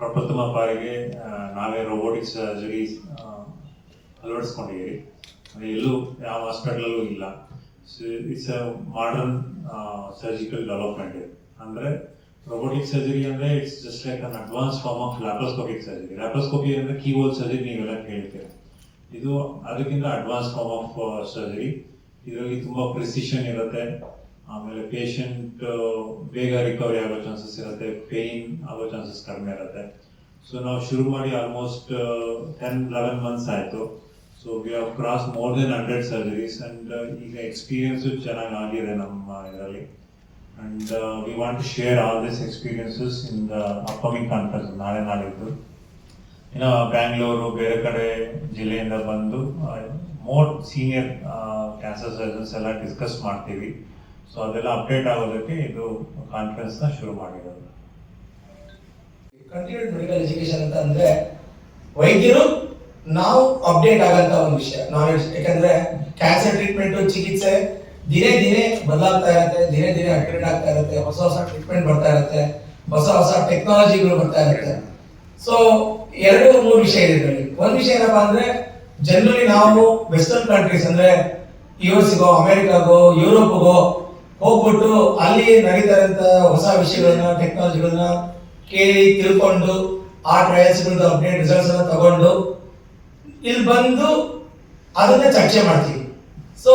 ಪ್ರಪ್ರಥಮ ಬಾರಿಗೆ ನಾವೇ ರೋಬೋಟಿಕ್ಸ್ ಸರ್ಜರಿ ಅಳವಡಿಸ್ಕೊಂಡಿದ್ದೀವಿ ಎಲ್ಲೂ ಯಾವ ಹಾಸ್ಪಿಟಲಲ್ಲೂ ಇಲ್ಲ. It's a modern surgical development ಅಂದ್ರೆ ಅಂದರೆ ರೋಬೋಟಿಕ್ ಸರ್ಜರಿ ಅಂದರೆ it's just like an advance form of laparoscopic surgery laparoscopy ಅಂದರೆ ಕೀಬೋರ್ಡ್ ಸರ್ಜರಿ ನೀವೆಲ್ಲ ಕೇಳ್ತೀರ. ಇದು, ಅದಕ್ಕಿಂತ ಅಡ್ವಾನ್ಸ್ ಫಾರ್ಮ್ ಆಫ್ ಸರ್ಜರಿ ಇದರಲ್ಲಿ ತುಂಬ ಪ್ರಿಸಿಷನ್ ಇರುತ್ತೆ. ಆಮೇಲೆ ಪೇಷಂಟ್ ಬೇಗ ರಿಕವರಿ ಆಗೋ ಚಾನ್ಸಸ್ ಇರುತ್ತೆ ಪೇಯ್ನ್ ಆಗೋ ಚಾನ್ಸಸ್ ಕಡಿಮೆ ಇರುತ್ತೆ. ಸೊ ನಾವು ಶುರು ಮಾಡಿ ಆಲ್ಮೋಸ್ಟ್ ಟೆನ್ ಲೆವೆನ್ ಮಂತ್ಸ್ ಆಯಿತು. So we have cross more then hundred surgeries and ಈಗ ಎಕ್ಸ್ಪೀರಿಯನ್ಸು ಚೆನ್ನಾಗಿ ಆಗಿದೆ ನಮ್ಮ ಇದರಲ್ಲಿ. And we want to share all this experiences in the upcoming conference ನಾಳೆ ನಾಡಿದ್ದು. ಇನ್ನು ಬ್ಯಾಂಗ್ಳೂರು ಬೇರೆ ಕಡೆ ಜಿಲ್ಲೆಯಿಂದ ಬಂದು ಮೋರ್ ಸೀನಿಯರ್ ಕ್ಯಾನ್ಸರ್ ಸರ್ಜನ್ಸ್ ಎಲ್ಲ ಡಿಸ್ಕಸ್ ಮಾಡ್ತೀವಿ. ಸೊ ಅದೆಲ್ಲ ಅಪ್ಡೇಟ್ ಆಗೋದಕ್ಕೆ ಇದು ಕಾನ್ಫರೆನ್ಸ್ನ ಶುರು ಮಾಡಿರೋದು. ಕಂಟಿನ್ಯೂಡ್ ಮೆಡಿಕಲ್ ಎಜುಕೇಶನ್ ಅಂತ ಅಂದ್ರೆ ವೈದ್ಯರು ನಾವು ಅಪ್ಡೇಟ್ ಆಗಂತ ಒಂದು ವಿಷಯ ನಾಲೆಡ್ಜ್ ಯಾಕಂದ್ರೆ ಕ್ಯಾನ್ಸರ್ ಟ್ರೀಟ್ಮೆಂಟ್ ಚಿಕಿತ್ಸೆ ದಿನೇ ದಿನೇ ಬದಲಾಗ್ತಾ ಇರುತ್ತೆ, ದಿನೇ ದಿನೇ ಅಪ್ಡೇಟ್ ಆಗ್ತಾ ಇರುತ್ತೆ, ಹೊಸ ಹೊಸ ಟ್ರೀಟ್ಮೆಂಟ್ ಬರ್ತಾ ಇರುತ್ತೆ, ಹೊಸ ಹೊಸ ಟೆಕ್ನಾಲಜಿಗಳು ಬರ್ತಾ ಇರುತ್ತೆ. ಸೊ ಎರಡು ಮೂರು ವಿಷಯ ಇದೆ ಇದರಲ್ಲಿ. ಒಂದು ವಿಷಯ ಏನಪ್ಪಾ ಅಂದ್ರೆ ಜನರಲಿ ನಾವು ವೆಸ್ಟರ್ನ್ ಕಂಟ್ರೀಸ್ ಅಂದ್ರೆ ಯು ಎಸ್ಗೋ ಅಮೆರಿಕಾಗೋ ಯುರೋಪ್ಗೋ ಹೋಗ್ಬಿಟ್ಟು ಅಲ್ಲಿ ನಡೀತಾ ಇರೋಂಥ ಹೊಸ ವಿಷಯಗಳನ್ನ ಟೆಕ್ನಾಲಜಿಗಳನ್ನ ಕೇಳಿ ತಿಳ್ಕೊಂಡು, ಆ ಟ್ರಯಲ್ಸ್ಗಳದ್ದು ಅಪ್ಡೇಟ್ ರಿಸಲ್ಟ್ಸ್ ಅನ್ನ ತಗೊಂಡು, ಇಲ್ಲಿ ಬಂದು ಅದನ್ನ ಚರ್ಚೆ ಮಾಡ್ತೀವಿ. ಸೊ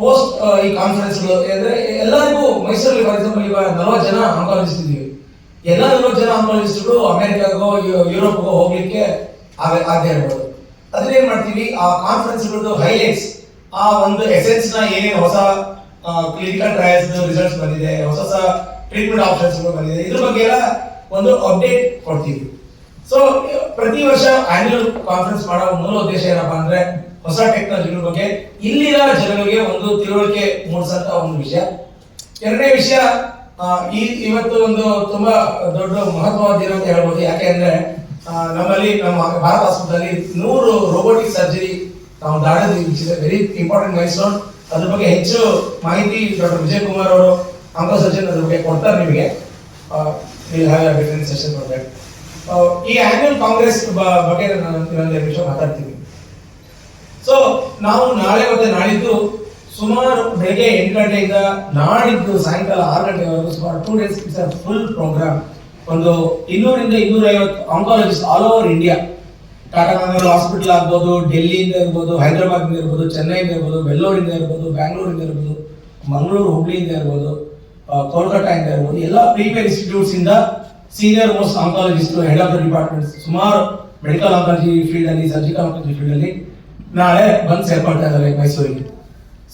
ಪೋಸ್ಟ್ ಈ ಕಾನ್ಫರೆನ್ಸ್ಗಳು ಅಂದ್ರೆ ಎಲ್ಲರಿಗೂ ಮೈಸೂರಲ್ಲಿ ಫಾರ್ ಎಕ್ಸಾಂಪಲ್ ಇವಾಗ ನಲವತ್ತು ಜನ ಆಂಕಾಲಜಿಸ್ಟ್ ಇದ್ದೀವಿ. ಎಲ್ಲ ನಲವತ್ತು ಜನ ಆಂಕಾಲಜಿಸ್ಟ್ಗಳು ಅಮೆರಿಕಾಗೋ ಯುರೋಪ್ಗೋ ಹೋಗ್ಲಿಕ್ಕೆ ಆಗ- ಆಗದೆ ಇರ್ಬೋದು. ಅದನ್ನೇನ್ ಮಾಡ್ತೀವಿ? ಆ ಕಾನ್ಫರೆನ್ಸ್ಗಳದ್ದು ಹೈಲೈಟ್ಸ್ ಆ ಒಂದು ಎಸೆನ್ಸ್ನ ಏನೇನು ಹೊಸ ಕ್ಲಿನಿಕಲ್ ಟ್ರಯಲ್ಸ್ ರಿಸಲ್ಟ್ಸ್ ಬಂದಿದೆ, ಹೊಸ ಹೊಸ ಟ್ರೀಟ್ಮೆಂಟ್ ಆಪ್ಷನ್ಸ್ ಬಂದಿದೆ. ಇದ್ರ ಬಗ್ಗೆ ಎಲ್ಲ ಒಂದು ಅಪ್ಡೇಟ್ ಕೊಡ್ತೀವಿ. ಸೊ ಪ್ರತಿ ವರ್ಷ ಆನ್ಯುವಲ್ ಕಾನ್ಫರೆನ್ಸ್ ಮಾಡೋ ಮೂಲ ಉದ್ದೇಶ ಏನಪ್ಪಾ ಅಂದ್ರೆ ಹೊಸ ಟೆಕ್ನಾಲಜಿಗಳ ಬಗ್ಗೆ ಇಲ್ಲಿನ ಜನರಿಗೆ ಒಂದು ತಿಳುವಳಿಕೆ ಮೂಡಿಸಂತ ಒಂದು ವಿಷಯ. ಎರಡನೇ ವಿಷಯ ಈ, ಇವತ್ತು ಒಂದು ತುಂಬಾ ದೊಡ್ಡ ಮಹತ್ವವಾದ ಅಂತ ಹೇಳ್ಬೋದು. ಯಾಕೆ ಅಂದ್ರೆ ನಮ್ಮಲ್ಲಿ, ನಮ್ಮ ಭಾರತ ಆಸ್ಪತ್ರೆಯಲ್ಲಿ ನೂರು ರೋಬೋಟಿಕ್ ಸರ್ಜರಿ ನಾವು ದಾಡೋದು ವೆರಿ ಇಂಪಾರ್ಟೆಂಟ್ ಮೈಲ್ಸ್ಟೋನ್ ಅದ್ರ ಬಗ್ಗೆ ಹೆಚ್ಚು ಮಾಹಿತಿ ಡಾಕ್ಟರ್ ವಿಜಯ್ ಕುಮಾರ್ ಅವರು ಆಂಕೋ ಸರ್ಜನ್ ಅದ್ರ ಬಗ್ಗೆ ಕೊಡ್ತಾರೆ ನಿಮಗೆ. ಸೆಷನ್ ದಟ್ ಈ ಆನ್ಯುವಲ್ ಕಾಂಗ್ರೆಸ್ ಬಗ್ಗೆ ನಾನು ಇನ್ನೊಂದು ನಿಮಿಷ ಮಾತಾಡ್ತೀನಿ. ಸೊ ನಾವು ನಾಳೆ ಮತ್ತೆ ನಾಳಿದ್ದು ಸುಮಾರು ಬೆಳಗ್ಗೆ ಎಂಟು ಗಂಟೆಯಿಂದ ನಾಡಿದ್ದು ಸಾಯಂಕಾಲ ಆರು ಗಂಟೆವರೆಗೂ ಸುಮಾರು ಟೂ ಡೇಸ್ ಫುಲ್ ಪ್ರೋಗ್ರಾಮ್ ಒಂದು ಇನ್ನೂರಿಂದ ಇನ್ನೂರೈವತ್ತು oncologist all over India Tata memorial hospital ಆಗ್ಬೋದು, ಡೆಲ್ಲಿಯಿಂದ ಇರ್ಬೋದು, ಹೈದರಾಬಾದ್ನಿಂದ ಇರ್ಬೋದು, ಚೆನ್ನೈಯಿಂದ ಇರ್ಬೋದು ಬೆಂಗಳೂರಿಂದ ಇರ್ಬೋದು, ಬ್ಯಾಂಗ್ಳೂರಿಂದ ಇರ್ಬೋದು, ಮಂಗಳೂರು, ಹುಬ್ಳಿಯಿಂದ ಇರ್ಬೋದು ಕೋಲ್ಕತ್ತಾಯಿಂದ ಇರ್ಬೋದು, ಎಲ್ಲ ಪ್ರೀಮಿಯರ್ ಇನ್ಸ್ಟಿಟ್ಯೂಟ್ಸ್ ಇಂದ senior most oncologist head of the departments ಸುಮಾರು ಮೆಡಿಕಲ್ ಆಂಕಾಲಜಿ ಫೀಲ್ಡ್ ಅಲ್ಲಿ ಸರ್ಜಿಕಲ್ ಆಂಕಾಲಜಿ ಫೀಲ್ಡ್ ಅಲ್ಲಿ ನಾಳೆ ಬಂದು ಸೇರ್ಪಡ್ತಾ ಇದ್ದಾರೆ ಮೈಸೂರಿಗೆ.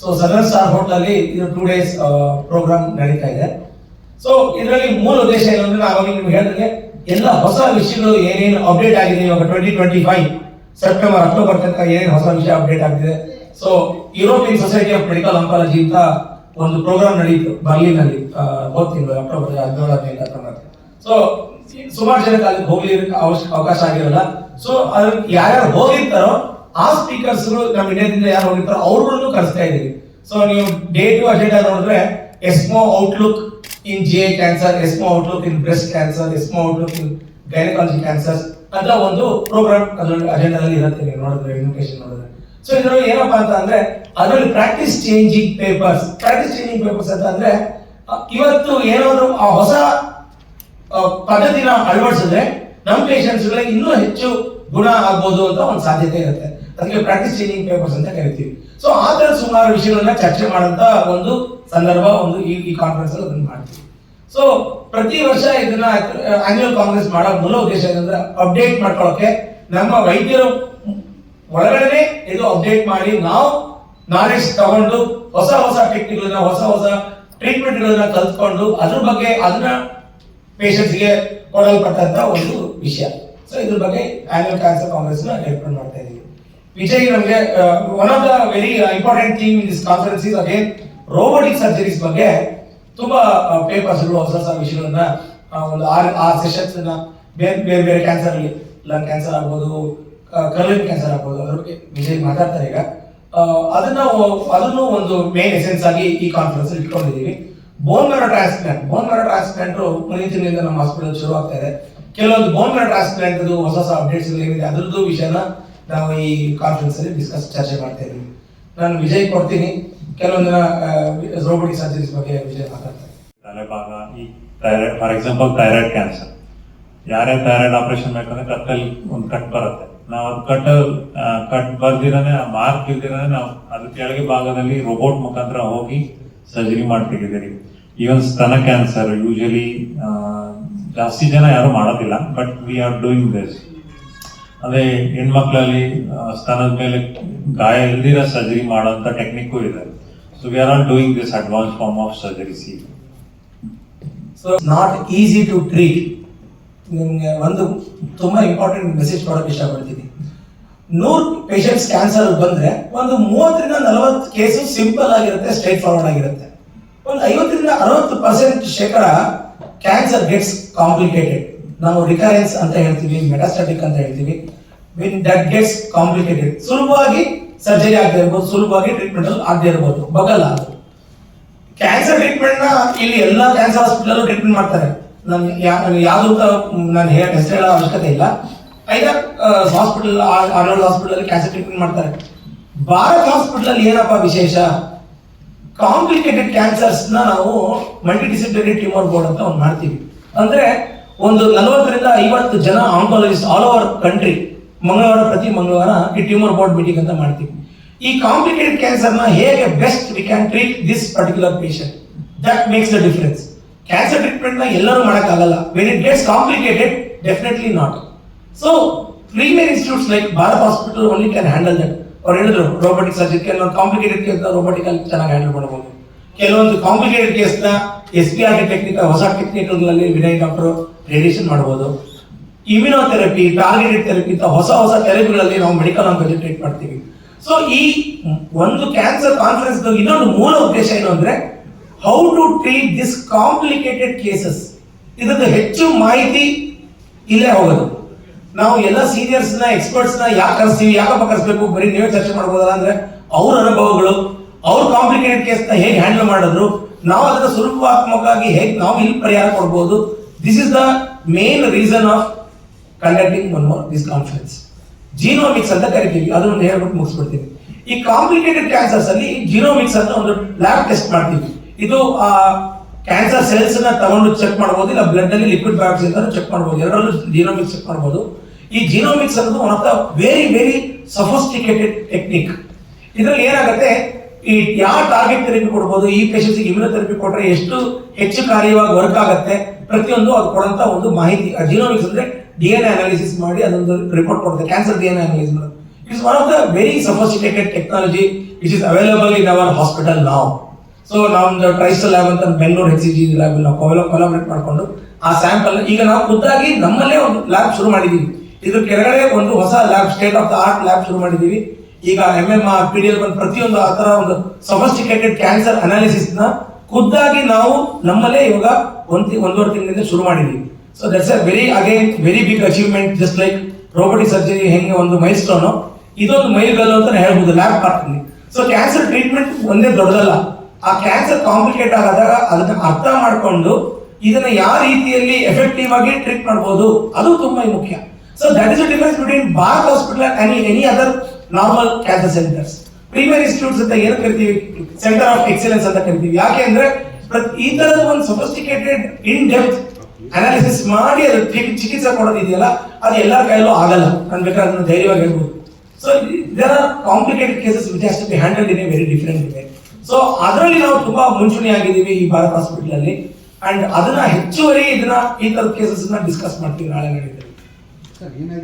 ಸೊ ಸದರ್ನ್ ಸ್ಟಾರ್ ಹೋಟೆಲ್ ಅಲ್ಲಿ ಇದು ಟೂ ಡೇಸ್ ಪ್ರೋಗ್ರಾಮ್ ನಡೀತಾ ಇದೆ. ಸೊ ಇದರಲ್ಲಿ ಮೂಲ ಉದ್ದೇಶ ಏನಂದ್ರೆ ಅವಾಗ ನಿಮ್ಗೆ ಹೇಳಿದ್ರೆ ಎಲ್ಲ ಹೊಸ ವಿಷಯಗಳು ಏನೇನು ಅಪ್ಡೇಟ್ ಆಗಿದೆ ಇವಾಗ twenty twenty five September October ತನಕ ಏನೇನು ಹೊಸ ವಿಷಯ ಅಪ್ಡೇಟ್ ಆಗಿದೆ so European society of medical oncology ಅಂತ ಒಂದು ಪ್ರೋಗ್ರಾಮ್ ನಡೀತು ಬರ್ಲಿನ್ ಅಲ್ಲಿ ಹೋದ ತಿಂಗಳು ಅಕ್ಟೋಬರ್ ಹದಿನೇಳು ಹದಿನೈದು ಹತ್ತೊಂಬತ್ತು ಸೊ ಸುಮಾರು ಜನಕ್ಕೆ ಅಲ್ಲಿ ಹೋಗ್ಲಿಕ್ಕೆ ಅವಶ್ಯ, ಅವಕಾಶ ಆಗಿರಲ್ಲ. ಸೊ ಅದ್ರ ಯಾರ್ಯಾರು ಹೋಗಿರ್ತಾರೋ, ಆ ಸ್ಪೀಕರ್ಸ್ ನಮ್ಮ ಇಂಡಿಯಾದಿಂದ ಯಾರು ಹೋಗಿರ್ತಾರೋ, ಅವ್ರುಗಳನ್ನು ಕರೆಸ್ತಾ ಇದ್ದೀವಿ. ಸೊ ನೀವು ಡೇ ಟು ಅಜೆಂಡಾ ನೋಡಿದ್ರೆ ESMO outlook in GI cancer, cancer outlook in breast breast cancer outlook in gynecology cancers ಅಂತ ಒಂದು ಪ್ರೋಗ್ರಾಮ್ ಅಜೆಂಡಾದಲ್ಲಿ ಇರುತ್ತೆ ನೀವು ನೋಡಿದ್ರೆ ಎಜುಕೇಶನ್ ನೋಡಿದ್ರೆ. ಸೊ ಇದರಲ್ಲಿ ಏನಪ್ಪಾ ಅಂತ ಅಂದ್ರೆ ಅದರಲ್ಲಿ practice changing papers practice changing papers ಅಂತ ಅಂದ್ರೆ ಇವತ್ತು ಏನಾದ್ರು ಆ ಹೊಸ ಪದ್ಧತಿನ ಅಳವಡಿಸಿದ್ರೆ ನಮ್ಮ ಪೇಷಂಟ್ಸ್ ಇನ್ನೂ ಹೆಚ್ಚು ಗುಣ ಆಗ್ಬೋದು ಅಂತ ಒಂದು ಸಾಧ್ಯತೆ ಇರುತ್ತೆ. ಅದಕ್ಕೆ ಪ್ರಾಕ್ಟೀಸ್ ಚೇಂಜಿಂಗ್ ಪೇಪರ್ಸ್ ಅಂತ ಕರಿತೀವಿ. ಸೊ ಆ ಥರ ಸುಮಾರು ವಿಷಯಗಳನ್ನ ಚರ್ಚೆ ಮಾಡಂತ ಒಂದು ಸಂದರ್ಭ ಒಂದು ಈ ಈ ಕಾನ್ಫರೆನ್ಸ್ ಅಲ್ಲಿ ಅದನ್ನ ಮಾಡ್ತೀವಿ. ಸೊ ಪ್ರತಿ ವರ್ಷ ಇದನ್ನ ಆನ್ಯುವಲ್ ಕಾಂಗ್ರೆಸ್ ಮಾಡೋ ಮೂಲ ಉದ್ದೇಶ ಏನಂದ್ರೆ ಅಪ್ಡೇಟ್ ಮಾಡ್ಕೊಳ್ಳೋಕೆ ನಮ್ಮ ವೈದ್ಯರು ಒಳಗಡೆ ಇದು ಅಪ್ಡೇಟ್ ಮಾಡಿ ನಾವು ನಾಲೆಡ್ಜ್ ತಗೊಂಡು ಹೊಸ ಹೊಸ ಟೆಕ್ನಿಕ್ಗಳನ್ನ ಹೊಸ ಹೊಸ ಟ್ರೀಟ್ಮೆಂಟ್ಗಳನ್ನ ಕಲ್ತ್ಕೊಂಡು ಅದ್ರ ಬಗ್ಗೆ ಅದನ್ನ ಪೇಷಂಟ್ಸ್ಗೆ ಕೊಡಲ್ಪಟ್ಟಂತ ಒಂದು ವಿಷಯ. ಸೊ ಇದ್ರ ಬಗ್ಗೆ ಆನ್ಯುವಲ್ ಕ್ಯಾನ್ಸರ್ ಕಾಂಗ್ರೆಸ್ನ ಮಾಡ್ತಾ ಇದೀವಿ ವಿಜಯ್, ನಮಗೆ one of the very important theme in this conference is again robotic surgeries ಬಗ್ಗೆ ತುಂಬಾ ಪೇಪರ್ಸ್ ಹೊಸ ಹೊಸ ವಿಷಯಗಳನ್ನ ಒಂದು ಆರ್ ಆ ಸೆಷನ್ಸ್ ಬೇರೆ ಬೇರೆ ಬೇರೆ ಕ್ಯಾನ್ಸರ್ ಲಂಗ್ ಕ್ಯಾನ್ಸರ್ ಆಗ್ಬೋದು ಕರ್ಲಿನ್ ಕ್ಯಾನ್ಸರ್ ಆಗ್ಬೋದು, ಅದ್ರ ಬಗ್ಗೆ ವಿಜಯ್ ಮಾತಾಡ್ತಾರೆ ಈಗ. ಅದನ್ನ ಅದನ್ನು ಒಂದು ಮೇನ್ ಎಸೆನ್ಸ್ ಆಗಿ ಈ conference ಇಟ್ಕೊಂಡಿದೀವಿ bone marrow transplant bone marrow transplant ಮುಂದಿನ ತಿಂಗಳಿಂದ ನಮ್ಮ ಹಾಸ್ಪಿಟಲ್ ಶುರು ಆಗ್ತಾ ಇದೆ. ಕೆಲವೊಂದು ಬೋನ್ ಟ್ರಾನ್ಸ್ಪ್ಲಾಂಟ್ ಹೊಸ ಹೊಸ ಅಪ್ಡೇಟ್ಸ್ ಏನಿದೆ, ಅದರದ್ದು ವಿಷಯನ ನಾವು ಈ ಕಾನ್ಫರೆನ್ಸ್ ಅಲ್ಲಿ ಡಿಸ್ಕಸ್ ಚರ್ಚೆ ಮಾಡ್ತಾ ನಾನು ವಿಜಯ್ ಕೊಡ್ತೀನಿ. ಕೆಲವೊಂದು ರೋಬೋಟಿಕ್ ಸರ್ಜರೀಸ್ ಬಗ್ಗೆ ವಿಜಯ್ ಮಾತಾಡ್ತಾರೆ. ತಲೆಭಾಗ ಈ thyroid for example thyroid cancer ಯಾರೇ ಥೈರಾಯ್ಡ್ ಆಪರೇಷನ್ ಬೇಕಂದ್ರೆ ಕತ್ತಲ್ಲಿ ಒಂದು ಕಟ್ ಬರುತ್ತೆ. ನಾವು ಅದು ಕಟ್ ಕಟ್ ಬರ್ದಿರನೆ ಮಾರ್ಕ್ ಇಲ್ದಿರನೆ ನಾವು ಅದ್ರ ಕೆಳಗೆ ಭಾಗದಲ್ಲಿ ರೋಬೋಟ್ ಮುಖಾಂತರ ಹೋಗಿ ಸರ್ಜರಿ ಮಾಡ್ತಿದ್ದೀವಿ. ಈವನ್ ಸ್ತನ ಕ್ಯಾನ್ಸರ್ ಯೂಶಲಿ ಜಾಸ್ತಿ ಜನ ಯಾರು ಮಾಡೋದಿಲ್ಲ but we are doing this ಅದೇ ಹೆಣ್ಮಕ್ಳಲ್ಲಿ ಸ್ತನದ ಮೇಲೆ ಗಾಯ ಇಲ್ದಿರೋ ಸರ್ಜರಿ ಮಾಡೋಂಥ ಟೆಕ್ನಿಕ್ಕು ಇದೆ. So we are all doing this advance form of surgery so not easy to treat ನಿಮ್ಗೆ ಒಂದು ತುಂಬಾ ಇಂಪಾರ್ಟೆಂಟ್ ಮೆಸೇಜ್ ಕೊಡೋಕೆ ಇಷ್ಟಪಡ್ತೀನಿ. ನೂರು ಪೇಷಂಟ್ಸ್ ಕ್ಯಾನ್ಸರ್ ಬಂದ್ರೆ, ಒಂದು ಮೂವತ್ತರಿಂದ ನಲವತ್ತು ಕೇಸು ಸಿಂಪಲ್ ಆಗಿರುತ್ತೆ ಸ್ಟ್ರೈಟ್ ಫಾರ್ವರ್ಡ್ ಆಗಿರುತ್ತೆ. ಒಂದು ಐವತ್ತರಿಂದ ಅರವತ್ತು ಪರ್ಸೆಂಟ್ ಶೇಕಡ ಕ್ಯಾನ್ಸರ್ ಗೆಟ್ಸ್ ಕಾಂಪ್ಲಿಕೇಟೆಡ್ ನಾವು ರಿಕರೆನ್ಸ್ ಅಂತ ಹೇಳ್ತೀವಿ ಮೆಟಾಸ್ಟಾಟಿಕ್ ಅಂತ ಹೇಳ್ತೀವಿ. ವಿನ್ ದಟ್ ಗೆಟ್ಸ್ ಕಾಂಪ್ಲಿಕೇಟೆಡ್ ಸುಲಭವಾಗಿ ಸರ್ಜರಿ ಆಗದೆ ಇರ್ಬೋದು, ಸುಲಭವಾಗಿ ಟ್ರೀಟ್ಮೆಂಟ್ ಆಗದೆ ಇರ್ಬೋದು, ಬಗಲ್ಲ ಅದು. ಕ್ಯಾನ್ಸರ್ ಟ್ರೀಟ್ಮೆಂಟ್ ಇಲ್ಲಿ ಎಲ್ಲಾ ಕ್ಯಾನ್ಸರ್ ಹಾಸ್ಪಿಟಲ್ ಟ್ರೀಟ್ಮೆಂಟ್ ಮಾಡ್ತಾರೆ. ನಾನು ಯಾವ್ದು ನಾನು ಹೇಳ ಹೆಸರು ಹೇಳೋ ಅವಶ್ಯಕತೆ ಇಲ್ಲ. ಐದಾರ್ hospital Arnold hospital cancer treatment ಮಾಡ್ತಾರೆ. ಭಾರತ್ ಹಾಸ್ಪಿಟಲ್ ಏನಪ್ಪ ವಿಶೇಷ? ಕಾಂಪ್ಲಿಕೇಟೆಡ್ ಕ್ಯಾನ್ಸರ್ಸ್ನ ನಾವು ಮಲ್ಟಿ ಡಿಸಿಪ್ಲಿನರಿ ಟ್ಯೂಮರ್ ಬೋರ್ಡ್ ಅಂತ ಒಂದು ಮಾಡ್ತೀವಿ. ಅಂದ್ರೆ ಒಂದು ನಲವತ್ತರಿಂದ ಐವತ್ತು ಜನ ಆಂಕಾಲಜಿಸ್ಟ್ ಆಲ್ ಓವರ್ ಕಂಟ್ರಿ ಮಂಗಳವಾರ ಪ್ರತಿ ಮಂಗಳವಾರ ಈ ಟ್ಯೂಮರ್ ಬೋರ್ಡ್ ಮೀಟಿಂಗ್ ಅಂತ ಮಾಡ್ತೀವಿ. ಈ ಕಾಂಪ್ಲಿಕೇಟೆಡ್ ಕ್ಯಾನ್ಸರ್ನ ಹೇಗೆ best we can treat this particular patient that makes the difference cancer ಟ್ರೀಟ್ಮೆಂಟ್ನ ಎಲ್ಲರೂ ಮಾಡೋಕ್ಕಾಗಲ್ಲ. When it gets complicated definitely not so premier institutes like Bharat hospital only can handle that ಅವ್ರು ಹೇಳಿದ್ರು robotic surgery ಕೆಲವೊಂದು complicated case robotic ಅಲ್ಲಿ ಚೆನ್ನಾಗಿ handle ಮಾಡಬಹುದು ಕೆಲವೊಂದು complicated ಕೇಸ್ನ ಎಸ್ ಪಿ ಆರ್ ಟೆಕ್ನಿಕ್ ಹೊಸ ಟೆಕ್ನಿಕ್ಗಳಲ್ಲಿ ವಿನಯ್ ಡಾಕ್ಟರ್ ರೇಡಿಯೇಷನ್ ಮಾಡಬಹುದು ಇಮ್ಯುನೋಥೆರಪಿ ಟಾರ್ಗೆಟೆಡ್ ಥೆರಪಿ ಅಂತ ಹೊಸ ಹೊಸ ಥೆರಪಿಗಳಲ್ಲಿ ನಾವು ಮೆಡಿಕಲ್ ಆಂಕಾಲಜಿ ಟ್ರೀಟ್ ಮಾಡ್ತೀವಿ. ಸೊ ಈ ಒಂದು ಕ್ಯಾನ್ಸರ್ ಕಾನ್ಫರೆನ್ಸ್ ಇನ್ನೊಂದು ಮೂಲ ಉದ್ದೇಶ ಏನು ಅಂದ್ರೆ how to treat this complicated cases ಇದಕ್ಕೆ ಹೆಚ್ಚು ಮಾಹಿತಿ ಇಲ್ಲೇ ಹೋಗೋದು. ನಾವು ಎಲ್ಲ ಸೀನಿಯರ್ಸ್ನ ಎಕ್ಸ್ಪರ್ಟ್ಸ್ನ ಯಾಕೆ ಕರೆಸ್ತೀವಿ, ಯಾಕಪ್ಪ ಕರೆಸ್ಬೇಕು? ಬರೀ ನೀವೇ ಚರ್ಚೆ ಮಾಡ್ಬೋದಲ್ಲ ಅಂದ್ರೆ ಅವ್ರ ಅನುಭವಗಳು, ಅವ್ರ ಕಾಂಪ್ಲಿಕೇಟೆಡ್ ಕೇಸ್ನ ಹೇಗೆ ಹ್ಯಾಂಡಲ್ ಮಾಡಿದ್ರು, ನಾವು ಅದನ್ನ ಸುಲಭಾತ್ಮಕವಾಗಿ ಹೇಗೆ ನಾವು ಇಲ್ಲಿ ಪರಿಹಾರ ಕೊಡ್ಬೋದು. This is the main reason of conducting one more this conference genomics ಅಂತ ಕರಿತೀವಿ, ಅದನ್ನು ಹೇಳ್ಬಿಟ್ಟು ಮುಗಿಸ್ಬಿಡ್ತೀವಿ ಈ ಕಾಂಪ್ಲಿಕೇಟೆಡ್ ಕ್ಯಾನ್ಸರ್ಸ್ ಅಲ್ಲಿ ಜೀನೋಮಿಕ್ಸ್ ಅಂತ ಒಂದು ಲ್ಯಾಬ್ ಟೆಸ್ಟ್ ಮಾಡ್ತೀವಿ. ಇದು, ಆ ಕ್ಯಾನ್ಸರ್ ಸೆಲ್ಸ್ನ ತಗೊಂಡು ಚೆಕ್ ಮಾಡಬಹುದು ಇಲ್ಲ ಬ್ಲಡ್ ಅಲ್ಲಿ ಲಿಕ್ವಿಡ್ ಬಯಾಪ್ಸಿ ಅಂತ ಚೆಕ್ ಮಾಡಬಹುದು ಎರಡರಲ್ಲೂ ಜೀನೋಮಿಕ್ಸ್ ಚೆಕ್ ಮಾಡಬಹುದು ಈ ಜೀನೋಮಿಕ್ಸ್ ಅನ್ನೋದು one of the very very sophisticated technique ಇದರಲ್ಲಿ ಏನಾಗುತ್ತೆ? ಈ ಯಾವ ಟಾರ್ಗೆಟ್ ಥೆರಪಿ ಕೊಡ್ಬೋದು, ಈ ಪೇಷಂಟ್ಸ್ ಇಮ್ಯುನೋಥೆರಪಿ ಕೊಟ್ಟರೆ ಎಷ್ಟು ಹೆಚ್ಚು ಕಾರ್ಯವಾಗಿ ವರ್ಕ್ ಆಗುತ್ತೆ, ಪ್ರತಿಯೊಂದು ಅದು ಕೊಡಂತ ಒಂದು ಮಾಹಿತಿ. ಆ ಜೀನೋಮಿಕ್ಸ್ ಅಂದ್ರೆ ಡಿ ಎನ್ ಅನಾಲಿಸಿಸ್ ಮಾಡಿ ಅದೊಂದು ರಿಪೋರ್ಟ್ ಕೊಡುತ್ತೆ ಕ್ಯಾನ್ಸರ್ ಡಿ ಎನ್ ಅನಾಲಿಸ್ ಮಾಡೋದು. It's one of the very sophisticated technology which is available in our hospital ನಾವು ಸೊ ನಮ್ದು ಟ್ರೈಸ್ಟಲ್ ಲ್ಯಾಬ್ ಅಂತ ಬೆಂಗಳೂರು ಹೆಚ್ ಜಿ ಲ್ಯಾಬ್ ನಾವು ಕೊಲಾಬರೇಟ್ ಮಾಡ್ಕೊಂಡು ಆ ಸ್ಯಾಂಪಲ್ ಈಗ ನಾವು ಖುದ್ದಾಗಿ ನಮ್ಮಲ್ಲೇ ಒಂದು ಲ್ಯಾಬ್ ಶುರು ಮಾಡಿದೀವಿ. ಇದ್ರ ಕೆಳಗಡೆ ಒಂದು ಹೊಸ lab state of the art lab ಶುರು ಮಾಡಿದೀವಿ ಈಗ M M R P D L ಪ್ರತಿಯೊಂದು ಆ ತರ ಒಂದು ಸಫಿಸ್ಟಿಕೇಟೆಡ್ ಕ್ಯಾನ್ಸರ್ ಅನಾಲಿಸಿಸ್ನ ಖುದ್ದಾಗಿ ನಾವು ನಮ್ಮಲ್ಲೇ ಇವಾಗ ಒಂದ್ ಒಂದೂವರೆ ತಿಂಗಳಿಂದ ಶುರು ಮಾಡಿದೀವಿ so that's a very again very big achievement just like robotic surgery ಹೆಂಗೆ ಒಂದು ಮೈಲ್ ಸ್ಟೋನು ಇದೊಂದು ಮೈಲ್ಗಲ್ಲು ಅಂತ ಹೇಳ್ಬೋದು ಲ್ಯಾಬ್ ಪಾರ್ಟ್ನಲ್ಲಿ ಸೊ ಕ್ಯಾನ್ಸರ್ ಟ್ರೀಟ್ಮೆಂಟ್ ಒಂದೇ ದೊಡ್ಡದಲ್ಲ. ಆ ಕ್ಯಾನ್ಸರ್ ಕಾಂಪ್ಲಿಕೇಟ್ ಆದಾಗ ಅದನ್ನ ಅರ್ಥ ಮಾಡಿಕೊಂಡು ಇದನ್ನ ಯಾವ ರೀತಿಯಲ್ಲಿ ಎಫೆಕ್ಟಿವ್ ಆಗಿ ಟ್ರೀಟ್ ಮಾಡಬಹುದು ಅದು ತುಂಬಾ ಮುಖ್ಯ. So the is between between Bharat hospital any, any other normal cancer centres premier institutes ಅಂತ ಏನು ಕರಿತೀವಿ? ಸೆಂಟರ್ ಆಫ್ ಎಕ್ಸಲೆನ್ಸ್ ಅಂತ ಕರಿತೀವಿ. ಯಾಕೆ ಅಂದ್ರೆ ಈ ತರದ ಒಂದು ಸೊಫಿಸ್ಟಿಕೇಟೆಡ್ ಇನ್ ಡೆಪ್ತ್ ಅನಾಲಿಸಿಸ್ ಮಾಡಿ ಅದು ಚಿಕಿ- ಚಿಕಿತ್ಸೆ ಕೊಡೋದಿದೆಯಲ್ಲ ಅದು ಎಲ್ಲರ ಕೈಯಲ್ಲೂ ಆಗಲ್ಲ. ನಾನು ಬೇಕಾದ್ರೆ ಅದನ್ನ ಧೈರ್ಯವಾಗಿ ಹೇಳ್ಬೋದು. So there are complicated cases which has to be in very different ಇದೆ ಸೊ ಅದರಲ್ಲಿ ನಾವು ತುಂಬಾ ಮುಂಚೂಣಿ ಆಗಿದ್ದೀವಿ ಈ ಭಾರತ್ ಹಾಸ್ಪಿಟಲ್ ಅಲ್ಲಿ. ಅಂಡ್ ಅದನ್ನ ಹೆಚ್ಚುವರಿ ಇದನ್ನ ಈ ತರದ ಕೇಸಸ್ ಡಿಸ್ಕಸ್ ಮಾಡ್ತೀವಿ ನಾಳೆ ನಡೆಯುತ್ತೆ. 整明的